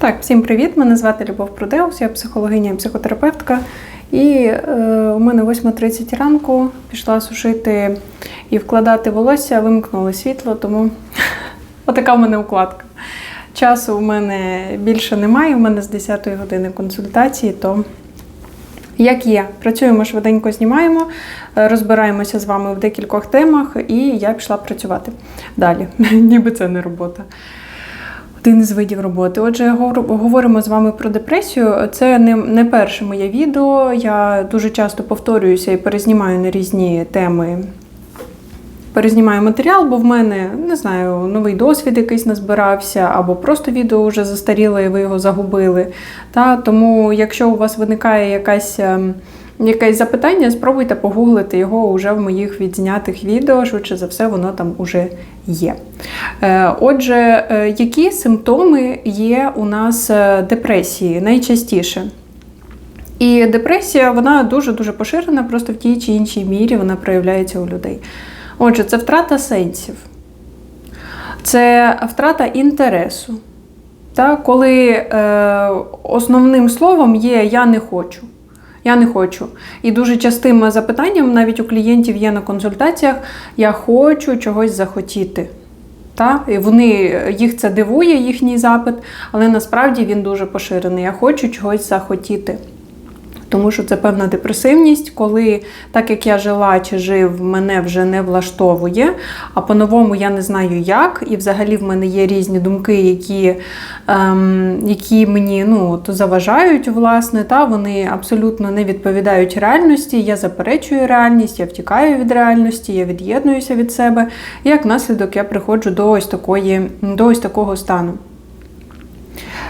Так, всім привіт! Мене звати Любов Прудеус, я психологиня і психотерапевтка. І е, у мене 8.30 ранку пішла сушити і вкладати волосся, вимкнули світло, тому отака в мене укладка. Часу у мене більше немає, у мене з 10 години консультації, то як є, працюємо швиденько, знімаємо, е, розбираємося з вами в декількох темах, і я пішла працювати далі. Ніби це не робота. Один із видів роботи. Отже, говоримо з вами про депресію. Це не, не перше моє відео. Я дуже часто повторююся і перезнімаю на різні теми. Перезнімаю матеріал, бо в мене не знаю, новий досвід якийсь назбирався, або просто відео вже застаріло і ви його загубили. Та, тому, якщо у вас виникає якась. Якесь запитання, спробуйте погуглити його вже в моїх відзнятих відео, швидше за все, воно там уже є. Е, Отже, е, які симптоми є у нас е, депресії найчастіше? І депресія вона дуже-дуже поширена, просто в тій чи іншій мірі вона проявляється у людей. Отже, це втрата сенсів, це втрата інтересу. Та, коли е, основним словом є я не хочу. Я не хочу. І дуже частим запитанням навіть у клієнтів є на консультаціях: я хочу чогось захотіти. Та? І вони, їх це дивує, їхній запит, але насправді він дуже поширений. Я хочу чогось захотіти. Тому що це певна депресивність, коли так як я жила чи жив, мене вже не влаштовує, а по-новому я не знаю як. І взагалі в мене є різні думки, які, ем, які мені ну, от заважають, власне, та вони абсолютно не відповідають реальності. Я заперечую реальність, я втікаю від реальності, я від'єднуюся від себе. І як наслідок я приходжу до ось такої, до ось такого стану.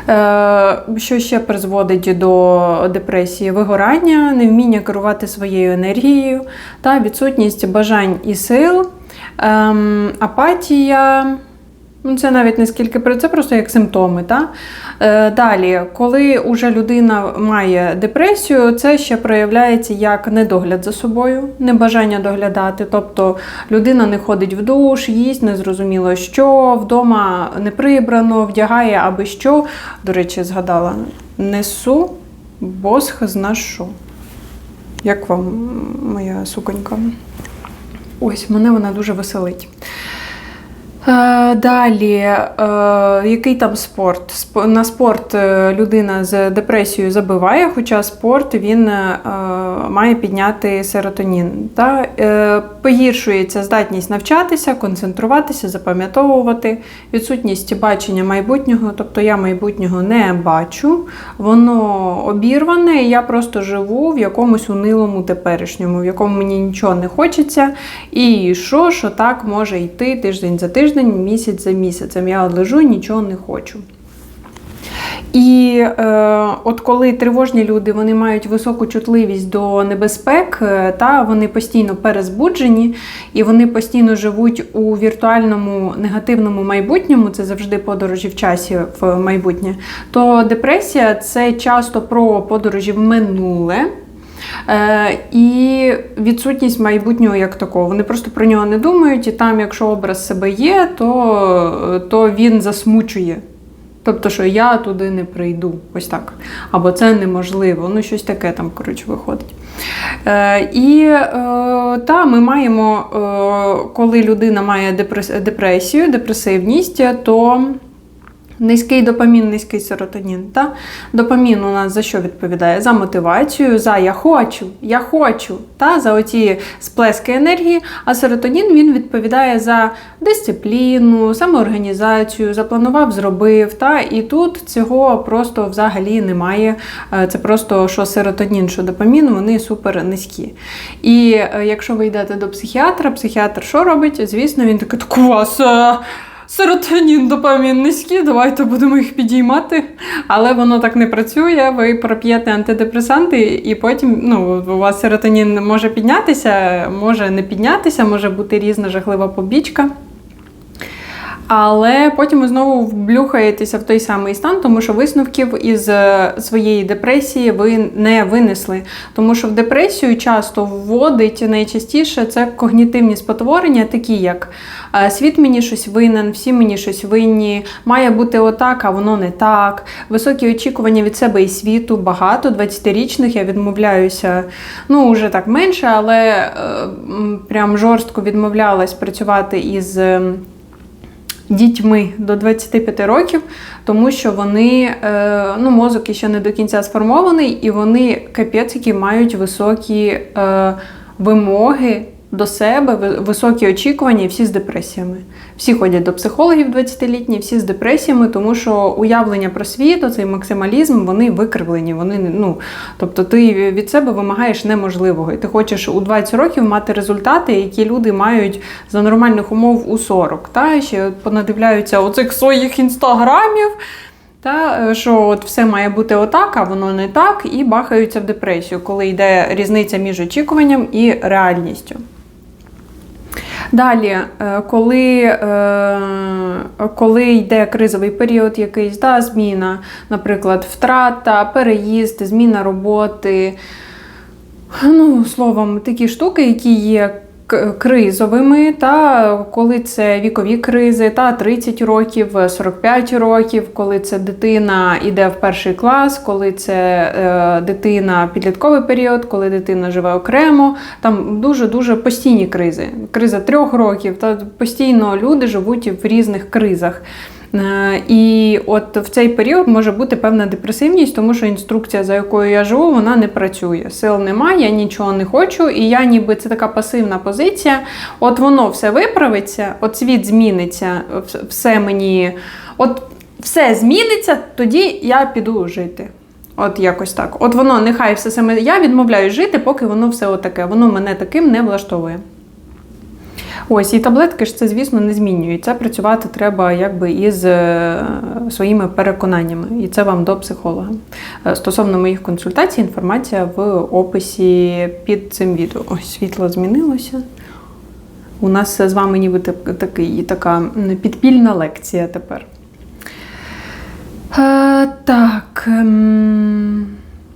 Е, Що ще призводить до депресії? Вигорання, невміння керувати своєю енергією та відсутність бажань і сил, ем, апатія. Ну, Це навіть не скільки про це, просто як симптоми. Та? Е, далі, коли уже людина має депресію, це ще проявляється як недогляд за собою, небажання доглядати. Тобто людина не ходить в душ, їсть незрозуміло що, вдома не прибрано, вдягає аби що. До речі, згадала, несу босх знашу. Як вам моя суконька? Ось, мене вона дуже веселить. Е, Далі, е, який там спорт? На спорт е, людина з депресією забиває, хоча спорт він має підняти серотонін. Та? Погіршується здатність навчатися, концентруватися, запам'ятовувати, відсутність бачення майбутнього, тобто я майбутнього не бачу, воно обірване, і я просто живу в якомусь унилому теперішньому, в якому мені нічого не хочеться. І що, що так може йти тиждень за тиждень, місяць за місяцем. Я лежу, нічого не хочу. І е, от коли тривожні люди вони мають високу чутливість до небезпек, е, та вони постійно перезбуджені і вони постійно живуть у віртуальному негативному майбутньому, це завжди подорожі в часі в майбутнє, то депресія це часто про подорожі в минуле. Е, і відсутність майбутнього як такого. Вони просто про нього не думають, і там, якщо образ себе є, то, то він засмучує. Тобто, що я туди не прийду, ось так. Або це неможливо. Ну, щось таке там, коротше, виходить. Е, і е, та, ми маємо, е, коли людина має депресію, депресивність, то Низький допамін, низький серотонін. Та? Допамін у нас за що відповідає? За мотивацію, за я хочу, я хочу, та? за оці сплески енергії. А серотонін він відповідає за дисципліну, самоорганізацію, запланував, зробив. Та? І тут цього просто взагалі немає. Е, Це просто що серотонін, що допамін, вони супер низькі. І е, якщо ви йдете до психіатра, психіатр що робить? Звісно, він такий, так у вас. Серотонін, допамін низькі, давайте будемо їх підіймати. Але воно так не працює. Ви проп'єте антидепресанти, і потім ну, у вас серотонін може піднятися, може не піднятися, може бути різна жахлива побічка. Але потім ви знову вблюхаєтеся в той самий стан, тому що висновків із е, своєї депресії ви не винесли. Тому що в депресію часто вводить найчастіше це когнітивні спотворення, такі як е, світ мені щось винен, всі мені щось винні, має бути отак, а воно не так. Високі очікування від себе і світу багато. 20-річних я відмовляюся, ну вже так менше, але е, прям жорстко відмовлялась працювати із. Дітьми до 25 років, тому що вони, е, ну, мозок ще не до кінця сформований, і вони капець, які мають високі е, вимоги до себе, ви- високі очікування, і всі з депресіями. Всі ходять до психологів 20-літні, всі з депресіями, тому що уявлення про світ, оцей максималізм, вони викривлені. Вони ну, тобто ти від себе вимагаєш неможливого, і ти хочеш у 20 років мати результати, які люди мають за нормальних умов у 40. Та ще понадивляються оцих своїх інстаграмів. Та е, що от все має бути отак, а воно не так, і бахаються в депресію, коли йде різниця між очікуванням і реальністю. Далі, е, коли, е, коли йде кризовий період, якийсь да, зміна, наприклад, втрата, переїзд, зміна роботи, ну, словом, такі штуки, які є кризовими, та коли це вікові кризи, та 30 років, 45 років, коли це дитина йде в перший клас, коли це е, дитина підлітковий період, коли дитина живе окремо, там дуже-дуже постійні кризи. Криза трьох років, та постійно люди живуть в різних кризах. Е, І от в цей період може бути певна депресивність, тому що інструкція, за якою я живу, вона не працює. Сил немає, я нічого не хочу, і я ніби це така пасивна позиція. От воно все виправиться, от світ зміниться, все мені, от все зміниться, тоді я піду жити. От якось так. От воно нехай все саме. Я відмовляюсь жити, поки воно все отаке. Воно мене таким не влаштовує. Ось, і таблетки ж це, звісно, не змінюють. Це працювати треба якби із е, своїми переконаннями. І це вам до психолога. Е, Стосовно моїх консультацій, інформація в описі під цим відео. Ось світло змінилося. У нас з вами ніби такий, така підпільна лекція тепер. Е, так.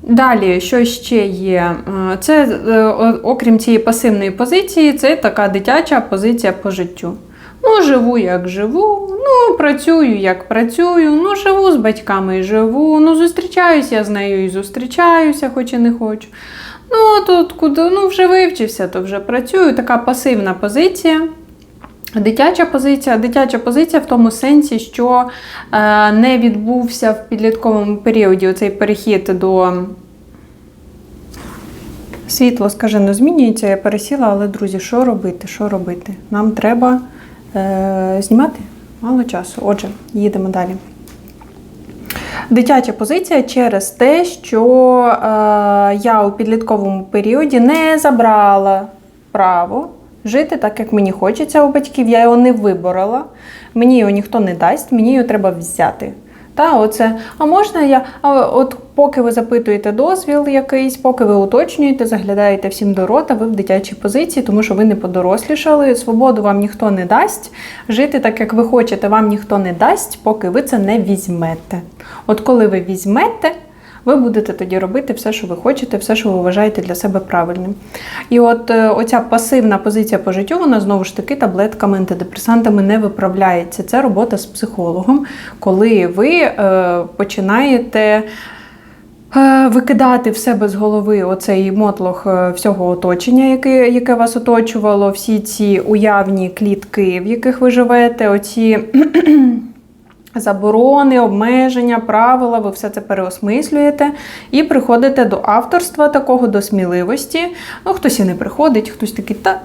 Далі, що ще є? Е, Це, е, окрім цієї пасивної позиції, це така дитяча позиція по життю. Ну, живу як живу, ну, працюю як працюю, ну, живу з батьками і живу, ну, зустрічаюся з нею і зустрічаюся, хоч і не хочу. Ну, тут куди, ну, вже вивчився, то вже працюю. Така пасивна позиція. Дитяча позиція, дитяча позиція в тому сенсі, що е, не відбувся в підлітковому періоді оцей перехід до світло, скажено, змінюється. Я пересіла, але друзі, що робити? Що робити? Нам треба е, знімати мало часу. Отже, їдемо далі. Дитяча позиція через те, що е, я у підлітковому періоді не забрала право жити так, як мені хочеться у батьків. Я його не виборола, мені його ніхто не дасть, мені його треба взяти. Та, оце, а можна я, а от поки ви запитуєте дозвіл якийсь, поки ви уточнюєте, заглядаєте всім до рота, ви в дитячій позиції, тому що ви не подорослішали, свободу вам ніхто не дасть. Жити так, як ви хочете, вам ніхто не дасть, поки ви це не візьмете. От коли ви візьмете, ви будете тоді робити все, що ви хочете, все, що ви вважаєте для себе правильним. І от е, оця пасивна позиція по життю, вона знову ж таки таблетками, антидепресантами не виправляється. Це робота з психологом, коли ви е, починаєте. е, Викидати в себе з голови оцей мотлох е, всього оточення, яке, яке вас оточувало, всі ці уявні клітки, в яких ви живете, оці заборони, обмеження, правила, ви все це переосмислюєте і приходите до авторства такого, до сміливості. Ну, хтось і не приходить, хтось такий, та.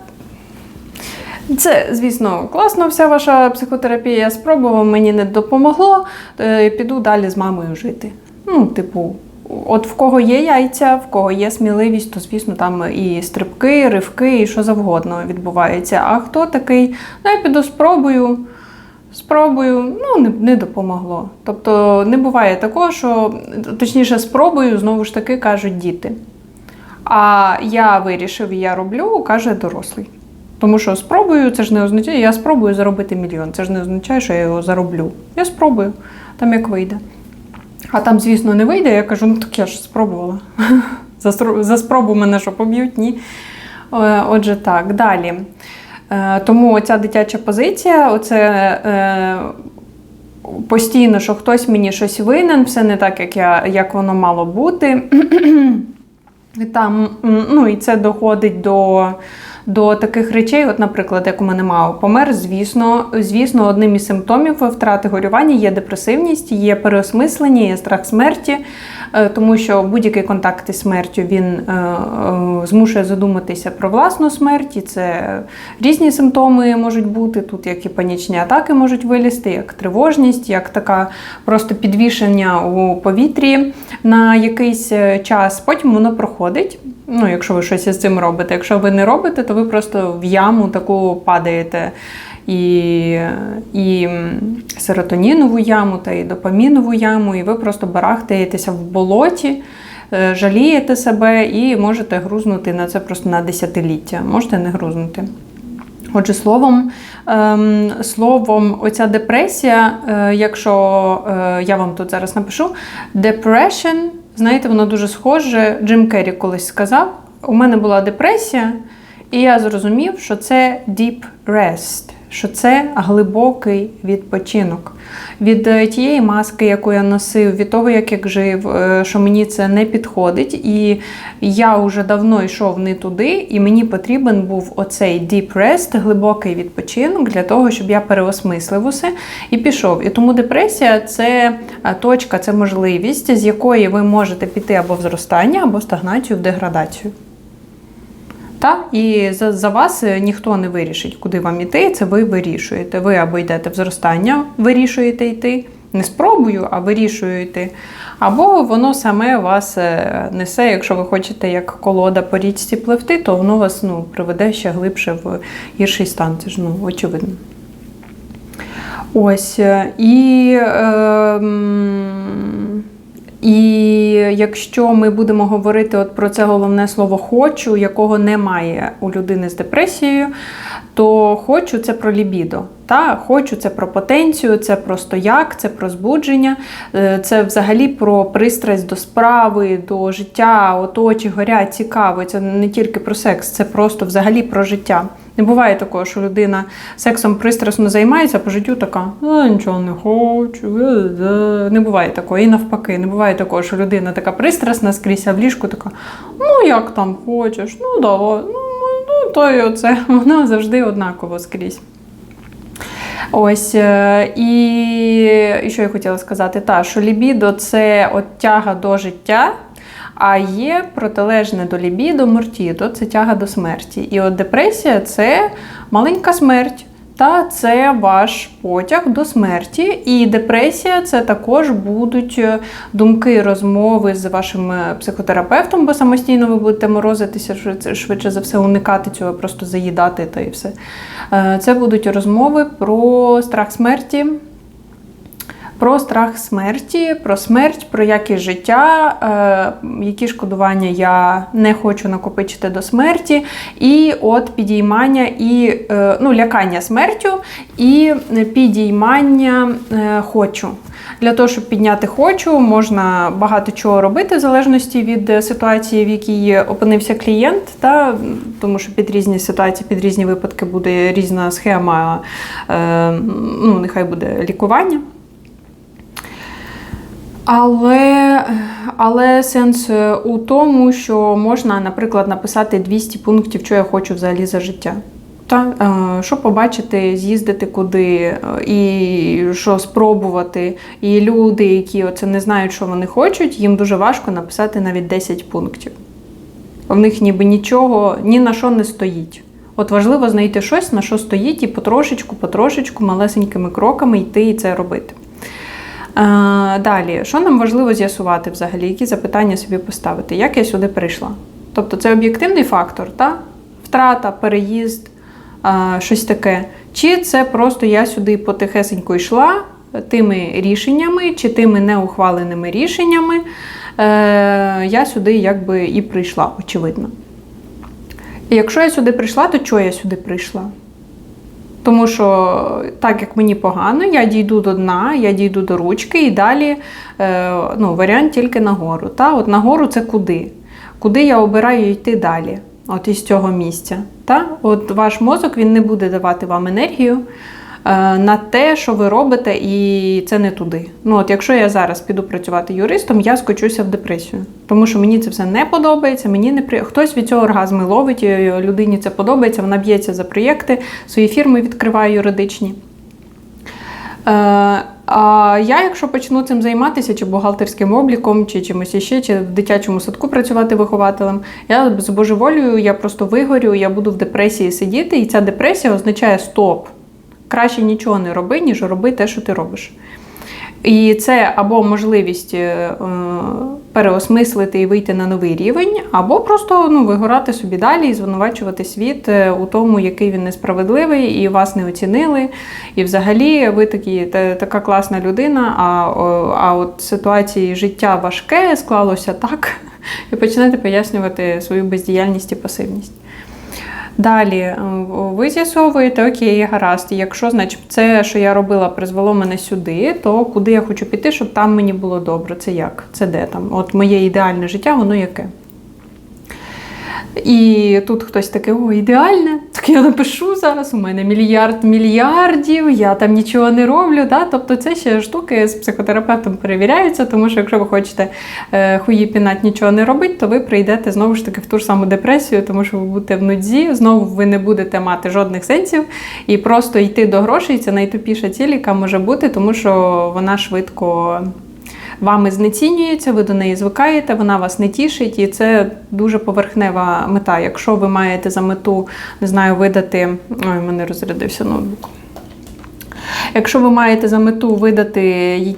Це, звісно, класно, вся ваша психотерапія. Я спробував, мені не допомогло. е, Піду далі з мамою жити. Ну, типу, от в кого є яйця, в кого є сміливість, то, звісно, там і стрибки, ривки, і що завгодно відбувається. А хто такий, ну, я піду спробую. Спробую, ну не, не допомогло. Тобто не буває такого, що точніше, спробую, знову ж таки кажуть діти. А я вирішив, я роблю, каже дорослий. Тому що спробую, це ж не означає, я спробую заробити мільйон. Це ж не означає, що я його зароблю. Я спробую, там як вийде. А там, звісно, не вийде, я кажу, ну так я ж спробувала. За, спробу мене що поб'ють? Ні. Е, Отже, так, далі. Е, Тому оця дитяча позиція, оце е, постійно, що хтось мені щось винен, все не так, як, я, як воно мало бути. Там, ну, і це доходить до, до таких речей, от, наприклад, як у мене мама помер, звісно, звісно, одним із симптомів втрати горювання є депресивність, є переосмислення, є страх смерті, тому що будь-який контакт із смертю він е, е, змушує задуматися про власну смерть, і це різні симптоми можуть бути. Тут як і панічні атаки можуть вилізти, як тривожність, як така просто підвішення у повітрі на якийсь е, час. Потім воно проходить. Ну, якщо ви щось із цим робите. Якщо ви не робите, то ви просто в яму таку падаєте. І, і серотонінову яму, та і допамінову яму, і ви просто барахтаєтеся в болоті, е, жалієте себе і можете грузнути на це просто на десятиліття. Можете не грузнути. Отже, словом, ем, словом, оця депресія, е, якщо е, я вам тут зараз напишу, depression, знаєте, воно дуже схоже. Джим Керрі колись сказав: у мене була депресія, і я зрозумів, що це deep rest, що це глибокий відпочинок. Від е, тієї маски, яку я носив, від того, як я жив, е, що мені це не підходить. І я вже давно йшов не туди, і мені потрібен був оцей deep rest, глибокий відпочинок для того, щоб я переосмислив усе і пішов. І тому депресія це е, точка, це можливість, з якої ви можете піти або в зростання, або в стагнацію, в деградацію. Та? І за, за вас е, ніхто не вирішить, куди вам іти, це ви вирішуєте. Ви або йдете в зростання, вирішуєте йти. Не спробую, а вирішую йти. Або воно саме вас е, несе, якщо ви хочете як колода по річці пливти, то воно вас ну, приведе ще глибше в гірший стан. Це ж ну, очевидно. Ось. е, І, е, м, і якщо ми будемо говорити от про це головне слово хочу, якого немає у людини з депресією, то хочу це про лібідо. Та хочу це про потенцію, це про стояк, це про збудження, е, це взагалі про пристрасть до справи, до життя, от очі горять, цікаво. Це не тільки про секс, це просто взагалі про життя. Не буває такого, що людина сексом пристрасно займається, а по життю така, а, нічого не хочу. е, е». Не буває такого. І навпаки, не буває такого, що людина така пристрасна скрізь, а в ліжку така, ну як там хочеш, ну давай, ну, ну то й оце. Вона завжди однаково скрізь. Ось е, і, і що я хотіла сказати? Та, що лібідо це от тяга до життя, а є протилежне до лібідо мортідо це тяга до смерті. І от депресія це маленька смерть. Та це ваш потяг до смерті, і депресія це також будуть е, думки, розмови з вашим е, психотерапевтом, бо самостійно ви будете морозитися швидше, за все, уникати цього, просто заїдати та і все. Е, Це будуть розмови про страх смерті, про страх смерті, про смерть, про якість життя, е, які шкодування я не хочу накопичити до смерті, і от підіймання і е, ну, лякання смертю і підіймання е, хочу. Для того, щоб підняти хочу, можна багато чого робити в залежності від ситуації, в якій опинився клієнт, та, тому що під різні ситуації, під різні випадки буде різна схема, е, ну, нехай буде лікування. Але, але сенс е, у тому, що можна, наприклад, написати 200 пунктів, що я хочу взагалі за життя. Та, е, що побачити, з'їздити куди, е, і що спробувати. І люди, які оце не знають, що вони хочуть, їм дуже важко написати навіть 10 пунктів. В них ніби нічого ні на що не стоїть. От важливо знайти щось, на що стоїть, і потрошечку, потрошечку, малесенькими кроками йти і це робити. Е, Далі, що нам важливо з'ясувати взагалі, які запитання собі поставити, як я сюди прийшла? Тобто це об'єктивний фактор, та? втрата, переїзд, е, щось таке. Чи це просто я сюди потихесенько йшла тими рішеннями, чи тими неухваленими рішеннями, е, я сюди якби і прийшла, очевидно. І якщо я сюди прийшла, то чого я сюди прийшла? Тому що так як мені погано, я дійду до дна, я дійду до ручки і далі е, ну, варіант тільки нагору. Та? От нагору це куди? Куди я обираю йти далі? От із цього місця. Та? От ваш мозок він не буде давати вам енергію на те, що ви робите, і це не туди. Ну, от якщо я зараз піду працювати юристом, я скочуся в депресію. Тому що мені це все не подобається. Мені не при... Хтось від цього оргазми ловить, людині це подобається, вона б'ється за проєкти, свої фірми відкриває юридичні. Е, а я, якщо почну цим займатися, чи бухгалтерським обліком, чи чимось іще, чи в дитячому садку працювати вихователем, я збожеволюю, я просто вигорю, я буду в депресії сидіти, і ця депресія означає стоп. Краще нічого не роби, ніж роби те, що ти робиш. І це або можливість е, переосмислити і вийти на новий рівень, або просто ну, вигорати собі далі і звинувачувати світ е, у тому, який він несправедливий, і вас не оцінили. І взагалі ви такі, та, така класна людина, а, а от ситуації життя важке склалося так, і починаєте пояснювати свою бездіяльність і пасивність. Далі е, ви з'ясовуєте, окей, гаразд, якщо значить, це, що я робила, призвело мене сюди, то куди я хочу піти, щоб там мені було добре. Це як? Це де там? От моє ідеальне життя, воно яке? І тут хтось такий, о, ідеальне, так я напишу зараз, у мене мільярд мільярдів, я там нічого не роблю. Да? Тобто це ще штуки з психотерапевтом перевіряються, тому що якщо ви хочете е, хуї пінать нічого не робити, то ви прийдете знову ж таки в ту ж саму депресію, тому що ви будете в нудзі, знову ви не будете мати жодних сенсів і просто йти до грошей це найтупіша ціль, яка може бути, тому що вона швидко вами знецінюється, ви до неї звикаєте, вона вас не тішить, і це дуже поверхнева мета. Якщо ви маєте за мету, не знаю, видати. Ой, мене розрядився ноутбук. Якщо ви маєте за мету видати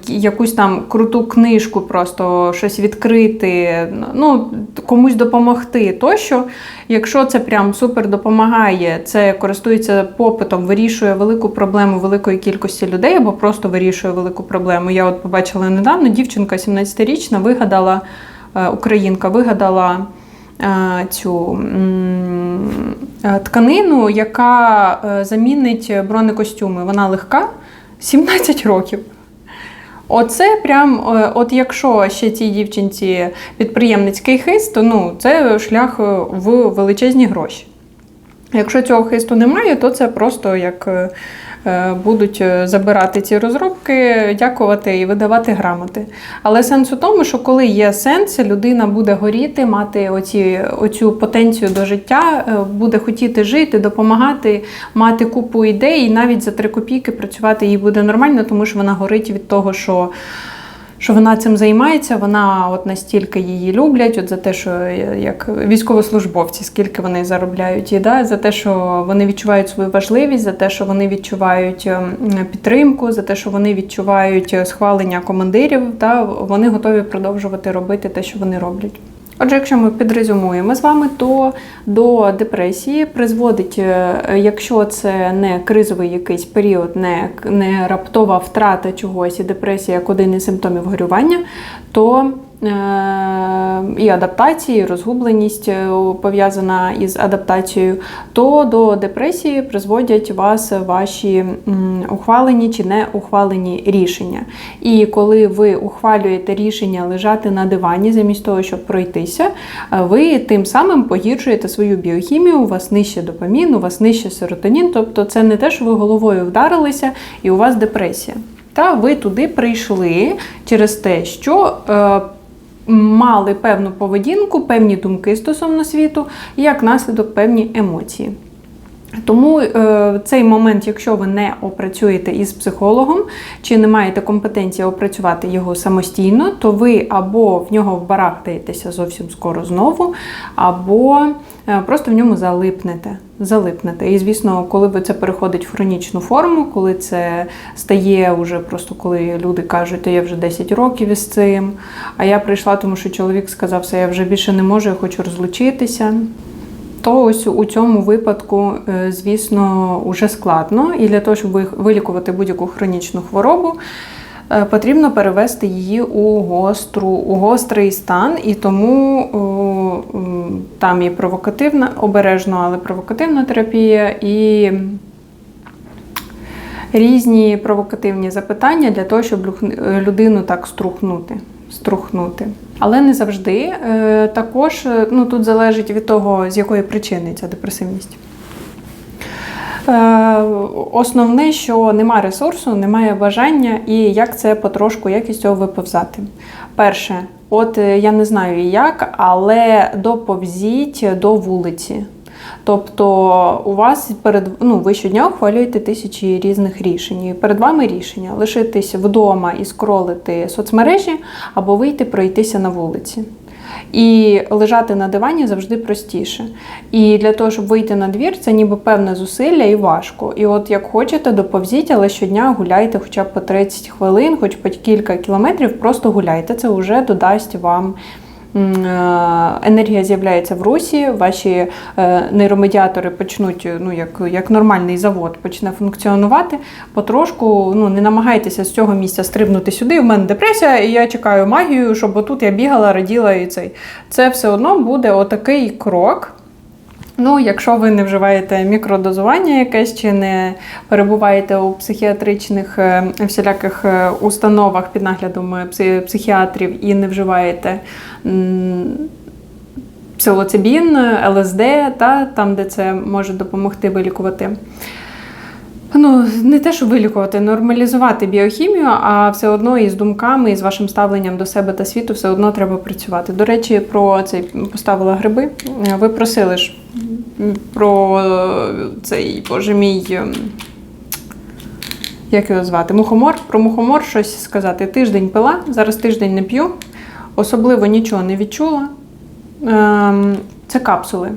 якусь там круту книжку, просто щось відкрити, ну комусь допомогти, тощо, якщо це прям супер допомагає, це користується попитом, вирішує велику проблему великої кількості людей, або просто вирішує велику проблему. Я от побачила недавно, дівчинка 17-річна вигадала, е, українка вигадала. Е, цю е, тканину, яка замінить бронекостюми. Вона легка, 17 років. Оце прям, е, от якщо ще цій дівчинці підприємницький хист, то ну, це шлях е, в величезні гроші. Якщо цього хисту немає, то це просто як е, будуть е, забирати ці розробки, дякувати і видавати грамоти. Але сенс у тому, що коли є сенс, людина буде горіти, мати оці, оцю потенцію до життя, е, буде хотіти жити, допомагати, мати купу ідей, і навіть за три копійки працювати їй буде нормально, тому що вона горить від того, що що вона цим займається, вона от настільки її люблять, от за те, що як військовослужбовці, скільки вони заробляють їда, за те, що вони відчувають свою важливість, за те, що вони відчувають ем, підтримку, за те, що вони відчувають схвалення командирів, та вони готові продовжувати робити те, що вони роблять. Отже, якщо ми підрезюмуємо з вами, то до депресії призводить, е, якщо це не кризовий якийсь період, не не раптова втрата чогось і депресія як один із симптомів горювання, то і адаптації, і розгубленість е, пов'язана із адаптацією, то до депресії призводять вас ваші ухвалені чи не ухвалені рішення. І коли ви ухвалюєте рішення лежати на дивані, замість того, щоб пройтися, е, ви тим самим погіршуєте свою біохімію, у вас нижче допамін, у вас нижче серотонін, тобто це не те, що ви головою вдарилися і у вас депресія. Та ви туди прийшли через те, що мали певну поведінку, певні думки стосовно світу, і як наслідок певні емоції. Тому е, цей момент, якщо ви не опрацюєте із психологом, чи не маєте компетенції опрацювати його самостійно, то ви або в нього вбарахтаєтеся зовсім скоро знову, або е, просто в ньому залипнете. залипнете. І, звісно, коли це переходить в хронічну форму, коли це стає уже просто коли люди кажуть, я вже 10 років із цим, а я прийшла, тому що чоловік сказав, що я вже більше не можу, я хочу розлучитися то ось у цьому випадку, е, звісно, уже складно. І для того, щоб вилікувати будь-яку хронічну хворобу, е, потрібно перевести її у гостру, у гострий стан, і тому там і провокативна, обережно, але провокативна терапія, і різні провокативні запитання для того, щоб людину так струхнути. струхнути. Але не завжди. Е, Також е, ну, тут залежить від того, з якої причини ця депресивність. Е, Основне, що немає ресурсу, немає бажання і як це потрошку, як цього виповзати. Перше, от я не знаю як, але доповзіть до вулиці. Тобто у вас перед ну, ви щодня ухвалюєте тисячі різних рішень. І перед вами рішення лишитись вдома і скролити соцмережі або вийти пройтися на вулиці. І лежати на дивані завжди простіше. І для того, щоб вийти на двір, це ніби певне зусилля і важко. І от як хочете, доповзіть, але щодня гуляйте хоча б по 30 хвилин, хоч по кілька кілометрів, просто гуляйте. Це вже додасть вам. Е, Енергія з'являється в русі, ваші е, нейромедіатори почнуть, ну як, як нормальний завод, почне функціонувати. Потрошку ну, не намагайтеся з цього місця стрибнути сюди. У мене депресія, і я чекаю магію, щоб отут я бігала, раділа і цей. Це все одно буде отакий крок. Ну, якщо ви не вживаєте мікродозування якесь чи не перебуваєте у психіатричних е, всіляких е, установах під наглядом е, психіатрів і не вживаєте псилоцибін, ЛСД, та, там, де це може допомогти вилікувати. Ну, не те, що вилікувати, нормалізувати біохімію, а все одно із думками, і з вашим ставленням до себе та світу все одно треба працювати. До речі, про цей поставила гриби. Е, Ви просили ж про цей, боже мій. ем, Як його звати? Мухомор. Про мухомор щось сказати. Тиждень пила, зараз тиждень не п'ю, особливо нічого не відчула. Ем, Це капсули.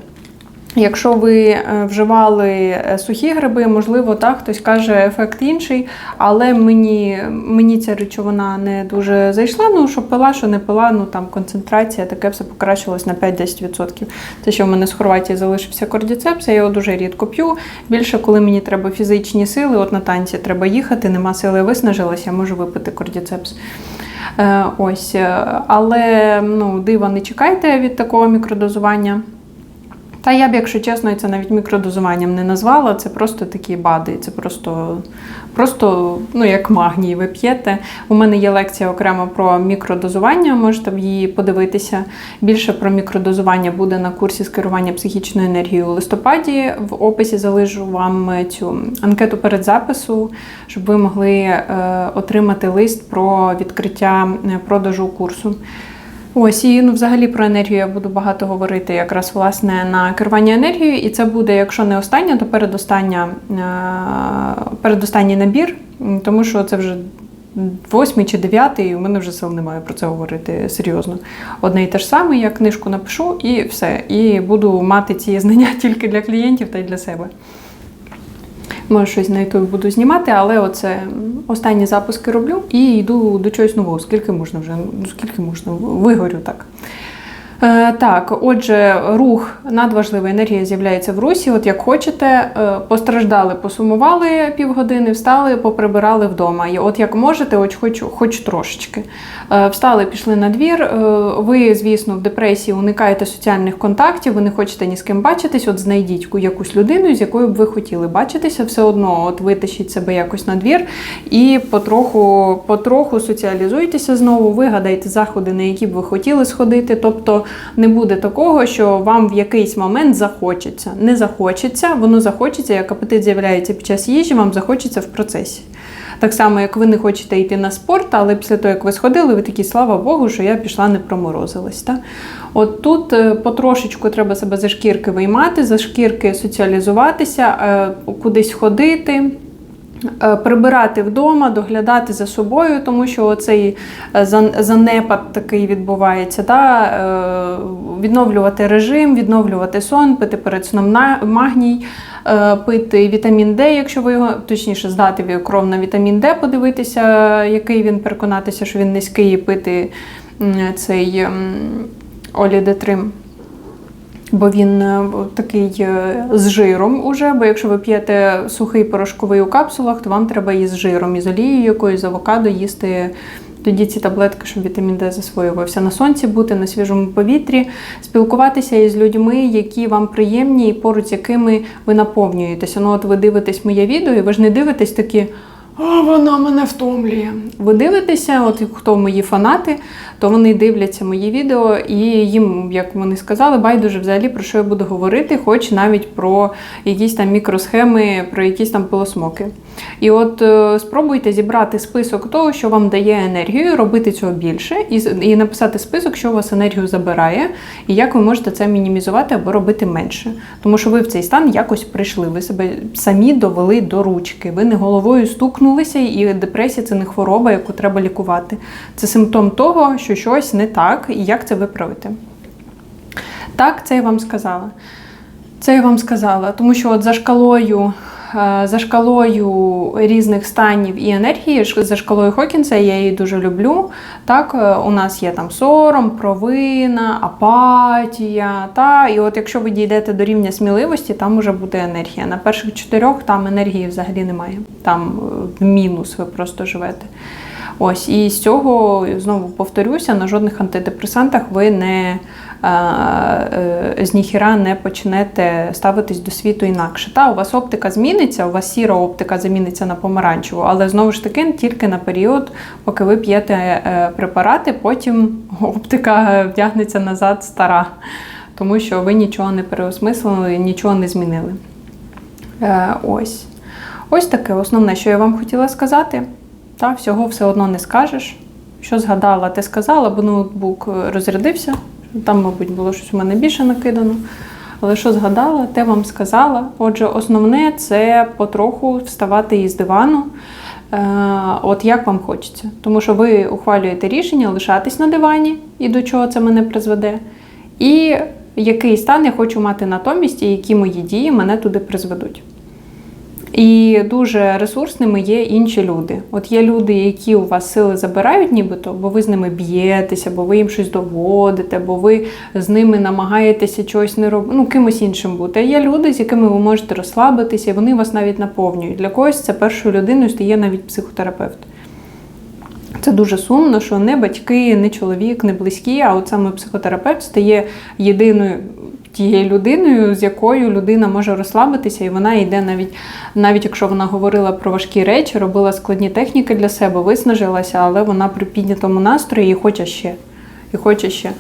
Якщо ви е, вживали е, сухі гриби, можливо, так, хтось каже ефект інший, але мені, мені ця речовина не дуже зайшла. Ну, що пила, що не пила, ну там концентрація, таке все покращилось на 5-10%. Те, що в мене з Хорватії залишився кордіцепс, я його дуже рідко п'ю. Більше, коли мені треба фізичні сили, от на танці треба їхати, нема сили, виснажилася, я можу випити кордіцепс. Е, Ось, але ну, дива не чекайте від такого мікродозування. Та я б, якщо чесно, це навіть мікродозуванням не назвала. Це просто такі бади. Це просто, просто ну, як магній ви п'єте. У мене є лекція окремо про мікродозування, можете б її подивитися. Більше про мікродозування буде на курсі з керування психічною енергією у листопаді. В описі залишу вам цю анкету передзапису, щоб ви могли е, отримати лист про відкриття е, продажу курсу. Ось і ну, взагалі про енергію я буду багато говорити якраз власне на керування енергією, і це буде, якщо не остання, то передостання, е, передостанній набір, тому що це вже восьмий чи дев'ятий, у мене вже сил немає про це говорити серйозно. Одне і те ж саме, я книжку напишу і все. І буду мати ці знання тільки для клієнтів та й для себе. Може, щось на YouTube буду знімати, але оце останні запуски роблю і йду до чогось нового. Скільки можна вже? Ну, скільки можна? Вигорю так. Е, так, отже, рух надважлива енергія з'являється в русі. От як хочете, е, постраждали, посумували півгодини, встали, поприбирали вдома. І от як можете, от хоч, хоч трошечки. Е, встали, пішли на двір. Ви, звісно, в депресії уникаєте соціальних контактів, ви не хочете ні з ким бачитись. От знайдіть якусь людину, з якою б ви хотіли бачитися. Все одно, от витащіть себе якось на двір і потроху, потроху соціалізуйтеся знову, вигадайте заходи, на які б ви хотіли сходити. Тобто не буде такого, що вам в якийсь момент захочеться. Не захочеться, воно захочеться, як апетит з'являється під час їжі, вам захочеться в процесі. Так само, як ви не хочете йти на спорт, але після того, як ви сходили, ви такі, слава Богу, що я пішла, не проморозилась. Та? От тут е, потрошечку треба себе за шкірки виймати, за шкірки соціалізуватися, е, кудись ходити. Е, Прибирати вдома, доглядати за собою, тому що оцей е, занепад такий відбувається. Да? е, Відновлювати режим, відновлювати сон, пити перед сном магній, пити вітамін Д, якщо ви його точніше здати кров на вітамін Д, подивитися, який він, переконатися, що він низький, і пити цей олідетрим. Бо він е, такий е, з жиром уже, бо якщо ви п'єте сухий порошковий у капсулах, то вам треба із жиром, із олією якоюсь, з авокадо їсти Тоді ці таблетки, щоб вітамін Д засвоювався на сонці, бути на свіжому повітрі, спілкуватися із людьми, які вам приємні і поруч з якими ви наповнюєтеся. Ну, от ви дивитесь моє відео, і ви ж не дивитесь такі. А вона мене втомлює. Ви дивитеся, от хто мої фанати, то вони дивляться мої відео, і їм, як вони сказали, байдуже взагалі про що я буду говорити, хоч навіть про якісь там мікросхеми, про якісь там пилосмоки. І от е, спробуйте зібрати список того, що вам дає енергію, робити цього більше, і, і написати список, що у вас енергію забирає, і як ви можете це мінімізувати або робити менше. Тому що ви в цей стан якось прийшли, ви себе самі довели до ручки. Ви не головою стукнулися, і депресія це не хвороба, яку треба лікувати. Це симптом того, що щось не так, і як це виправити. Так, це я вам сказала. Це я вам сказала, тому що от за шкалою, за шкалою різних станів і енергії, за шкалою Хокінса, я її дуже люблю. Так, е, у нас є там сором, провина, апатія. Та, і от якщо ви дійдете до рівня сміливості, там уже буде енергія. На перших чотирьох там енергії взагалі немає. Там е, в мінус ви просто живете. Ось, і з цього знову повторюся, на жодних антидепресантах ви не е, е, з ніхіра не почнете ставитись до світу інакше. Та у вас оптика зміниться, у вас сіра оптика заміниться на помаранчеву, але знову ж таки тільки на період, поки ви п'єте е, препарати, потім оптика вдягнеться назад стара, тому що ви нічого не переосмислили, нічого не змінили. Ось. Ось таке основне, що я вам хотіла сказати. Та, всього все одно не скажеш. Що згадала, те сказала, бо ноутбук е, розрядився. Там, мабуть, було щось у мене більше накидано. Але що згадала, те вам сказала. Отже, основне це потроху вставати із дивану. Е, от як вам хочеться. Тому що ви ухвалюєте рішення лишатись на дивані, і до чого це мене призведе. І який стан я хочу мати натомість, і які мої дії мене туди призведуть. І дуже ресурсними є інші люди. От є люди, які у вас сили забирають, нібито, бо ви з ними б'єтеся, бо ви їм щось доводите, бо ви з ними намагаєтеся чогось не робити, ну кимось іншим бути. А є люди, з якими ви можете розслабитися, і вони вас навіть наповнюють. Для когось це першою людиною стає навіть психотерапевт. Це дуже сумно, що не батьки, не чоловік, не близькі, а от саме психотерапевт стає єдиною тією людиною, з якою людина може розслабитися, і вона йде навіть, навіть якщо вона говорила про важкі речі, робила складні техніки для себе, виснажилася, але вона при піднятому настрої і хоче ще. І хоче ще.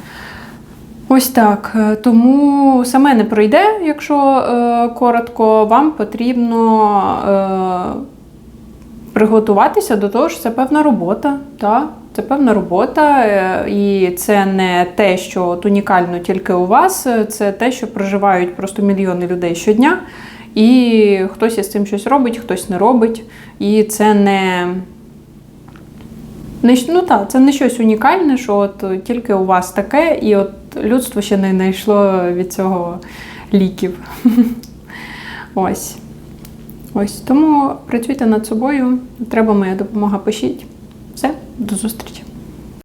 Ось так. Тому саме не пройде, якщо е, коротко, вам потрібно. Е, приготуватися до того, що це певна робота. Та? Це певна робота, е, і це не те, що от унікально тільки у вас, е, це те, що проживають просто мільйони людей щодня. І хтось із цим щось робить, хтось не робить. І це не. Не, ну так, це не щось унікальне, що от тільки у вас таке, і от людство ще не знайшло від цього ліків. Ось. Ось тому працюйте над собою. Треба моя допомога, пишіть. До зустрічі.